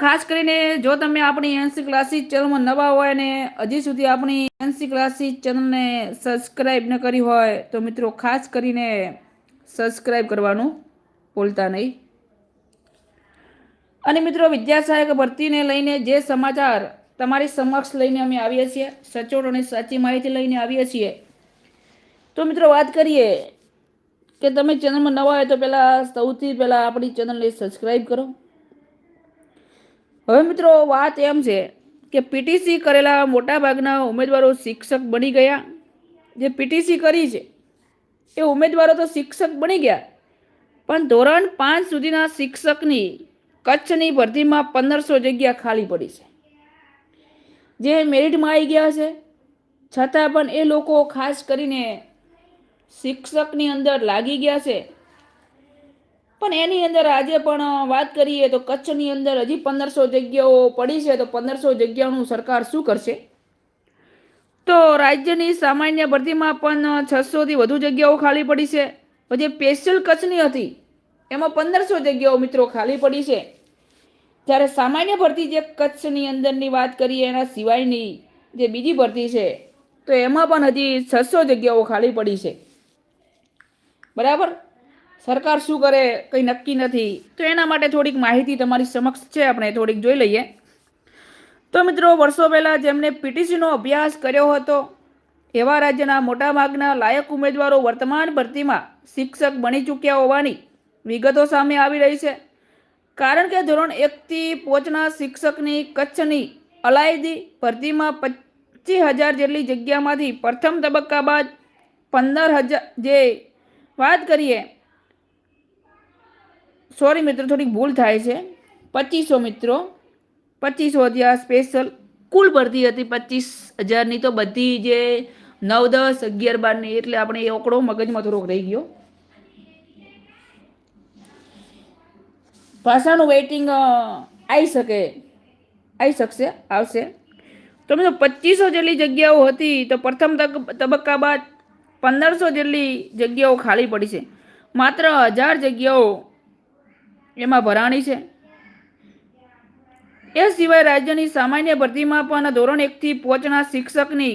ખાસ કરીને જો તમે આપણી એનસી ક્લાસીસ ચેનલમાં નવા હોય અને હજી સુધી આપણી એનસી ક્લાસીસ ચેનલને સબસ્ક્રાઈબ ન કરી હોય, તો મિત્રો ખાસ કરીને સબસ્ક્રાઈબ કરવાનું ભૂલતા નહીં. અને મિત્રો વિદ્યા સહાયક ભરતીને લઈને જે સમાચાર તમારી સમક્ષ લઈને અમે આવીએ છીએ, સચોટ અને સાચી માહિતી લઈને આવીએ છીએ. તો મિત્રો વાત કરીએ કે તમે ચેનલમાં નવા હોય તો પહેલાં સૌથી પહેલાં આપણી ચેનલને સબસ્ક્રાઈબ કરો. હવે મિત્રો વાત એમ છે કે પીટીસી કરેલા મોટાભાગના ઉમેદવારો શિક્ષક બની ગયા. જે પીટીસી કરી છે, એ ઉમેદવારો તો શિક્ષક બની ગયા. પણ ધોરણ પાંચ સુધીના શિક્ષકની કચ્છની ભરતીમાં પંદરસો જગ્યા ખાલી પડી છે. જે મેરિટમાં આવી ગયા છે, છતાં પણ એ લોકો ખાસ કરીને શિક્ષકની અંદર લાગી ગયા છે. પણ એની અંદર આજે પણ વાત કરીએ તો કચ્છની અંદર હજી પંદરસો જગ્યાઓ પડી છે, તો પંદરસો જગ્યાઓનું સરકાર શું કરશે? તો રાજ્યની સામાન્ય ભરતીમાં પણ છસોથી વધુ જગ્યાઓ ખાલી પડી છે. જે સ્પેશિયલ કચ્છની હતી, એમાં પંદરસો જગ્યાઓ મિત્રો ખાલી પડી છે. જ્યારે સામાન્ય ભરતી જે કચ્છની અંદરની વાત કરીએ, એના સિવાયની જે બીજી ભરતી છે, તો એમાં પણ હજી છસો જગ્યાઓ ખાલી પડી છે. બરાબર? સરકાર શું કરે, કંઈ નક્કી નથી. તો એના માટે થોડીક માહિતી તમારી સમક્ષ છે, આપણે થોડીક જોઈ લઈએ. તો મિત્રો, વર્ષો પહેલાં જેમણે પીટીસીનો અભ્યાસ કર્યો હતો, એવા રાજ્યના મોટાભાગના લાયક ઉમેદવારો વર્તમાન ભરતીમાં શિક્ષક બની ચૂક્યા હોવાની વિગતો સામે આવી રહી છે. કારણ કે ધોરણ એકથી પોચના શિક્ષકની કચ્છની અલાયદી ભરતીમાં પચીસ હજાર જેટલી જગ્યામાંથી પ્રથમ તબક્કા બાદ પંદર હજાર જે વાત કરીએ સોરી મિત્રો, થોડીક ભૂલ થાય છે. પચીસો મિત્રો, પચીસો ત્યાં સ્પેશિયલ કુલ ભરતી હતી પચીસ હજારની. તો બધી જે નવ, દસ, અગિયાર, બારની, એટલે આપણે એ ઓકડો મગજમાં થોડોક રહી ગયો. ભાષાનું વેઇટિંગ આવી શકે આવી શકશે, આવશે. તો મિત્રો, પચીસો જેટલી જગ્યાઓ હતી, તો પ્રથમ તબક્કા બાદ પંદરસો જેટલી જગ્યાઓ ખાલી પડી છે. માત્ર હજાર જગ્યાઓ એમાં ભરાણી છે. એ સિવાય રાજ્યની સામાન્ય ભરતીમાં પણ ધોરણ એકથી પોચના શિક્ષકની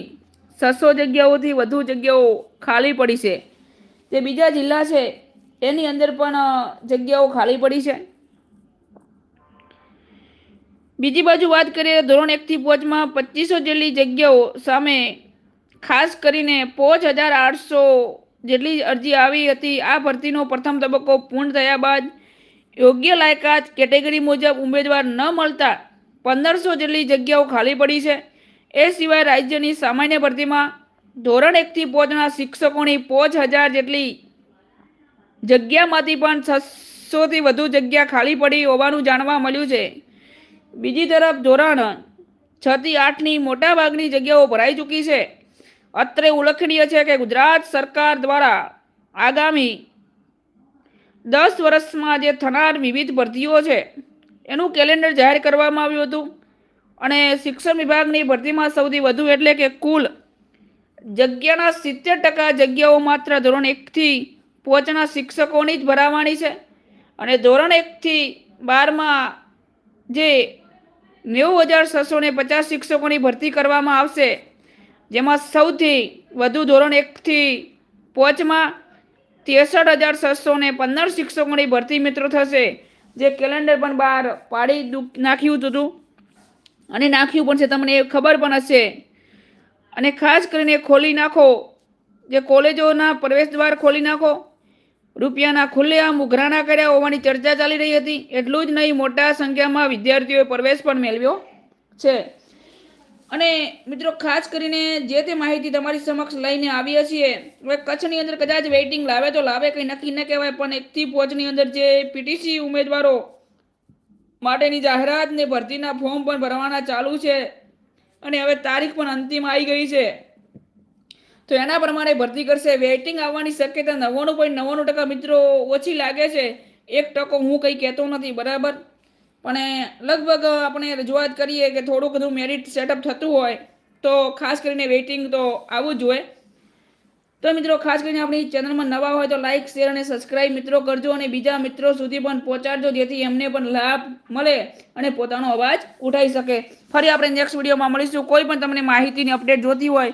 છસો જગ્યાઓથી વધુ જગ્યાઓ ખાલી પડી છે. જે બીજા જિલ્લા છે, એની અંદર પણ જગ્યાઓ ખાલી પડી છે. બીજી બાજુ વાત કરીએ તો ધોરણ એકથી પોચમાં પચીસો જેટલી જગ્યાઓ સામે ખાસ કરીને પાંચ હજાર આઠસો જેટલી અરજી આવી હતી. આ ભરતીનો પ્રથમ તબક્કો પૂર્ણ થયા બાદ યોગ્ય લાયકાત કેટેગરી મુજબ ઉમેદવાર ન મળતા પંદરસો જેટલી જગ્યાઓ ખાલી પડી છે. એ સિવાય રાજ્યની સામાન્ય ભરતીમાં ધોરણ એકથી પોચના શિક્ષકોની પોચ હજાર જેટલી જગ્યામાંથી પણ છસોથી વધુ જગ્યા ખાલી પડી હોવાનું જાણવા મળ્યું છે. બીજી તરફ ધોરણ છથી આઠની મોટાભાગની જગ્યાઓ ભરાઈ ચૂકી છે. અત્રે ઉલ્લેખનીય છે કે ગુજરાત સરકાર દ્વારા આગામી દસ વર્ષમાં જે થનાર વિવિધ ભરતીઓ છે, એનું કેલેન્ડર જાહેર કરવામાં આવ્યું હતું. અને શિક્ષણ વિભાગની ભરતીમાં સૌથી વધુ એટલે કે કુલ જગ્યાના સિત્તેર ટકા જગ્યાઓ માત્ર ધોરણ એકથી પોચના શિક્ષકોની જ ભરાવાની છે. અને ધોરણ એકથી બારમાં જે નેવું હજાર છસો ને પચાસ શિક્ષકોની ભરતી કરવામાં આવશે, જેમાં સૌથી વધુ ધોરણ એકથી પોચમાં ત્રેસઠ હજાર છસો ને પંદર શિક્ષકોની ભરતી મિત્રો થશે. જે કેલેન્ડર પણ બહાર પાડી નાખ્યું હતું. અને નાખ્યું પણ છે, તમને એ ખબર પણ હશે. અને ખાસ કરીને ખોલી નાખો. જે કોલેજોના પ્રવેશ દ્વાર ખોલી નાખો. રૂપિયાના ખુલ્લેઆમ ઉઘરાણા કર્યા હોવાની ચર્ચા ચાલી રહી હતી. એટલું જ નહીં, મોટા સંખ્યામાં વિદ્યાર્થીઓએ પ્રવેશ પણ મેળવ્યો છે. અને મિત્રો, ખાસ કરીને જે તે માહિતી તમારી સમક્ષ લઈને આવીએ છીએ, હવે કચ્છની અંદર કદાચ વેઇટિંગ લાવે તો લાવે, કંઈ નક્કી ન કહેવાય, પણ એકથી પોચની અંદર જે પીટીસી ઉમેદવારો માટેની જાહેરાત ને ભરતીના ફોર્મ પણ ભરવાના ચાલુ છે અને હવે તારીખ પણ અંતિમ આવી ગઈ છે, તો એના પ્રમાણે ભરતી કરશે. વેઇટિંગ આવવાની શક્યતા નવ્વાણું પોઈન્ટ નવ્વાણું ટકા મિત્રો ઓછી લાગે છે. એક ટકો હું કંઈ કહેતો નથી, બરાબર? પણ લગભગ આપણે રજૂઆત કરીએ કે થોડું બધું મેરિટ સેટઅપ થતું હોય, તો ખાસ કરીને વેઇટિંગ તો આવવું જ જોઈએ તો મિત્રો, ખાસ કરીને આપણી ચેનલમાં નવા હોય તો લાઇક શેર અને સબસ્ક્રાઇબ મિત્રો કરજો અને બીજા મિત્રો સુધી પણ પહોંચાડજો, જેથી એમને પણ લાભ મળે અને પોતાનો અવાજ ઉઠાઈ શકે. ફરી આપણે નેક્સ્ટ વિડીયોમાં મળીશું. કોઈ પણ તમને માહિતીની અપડેટ જોતી હોય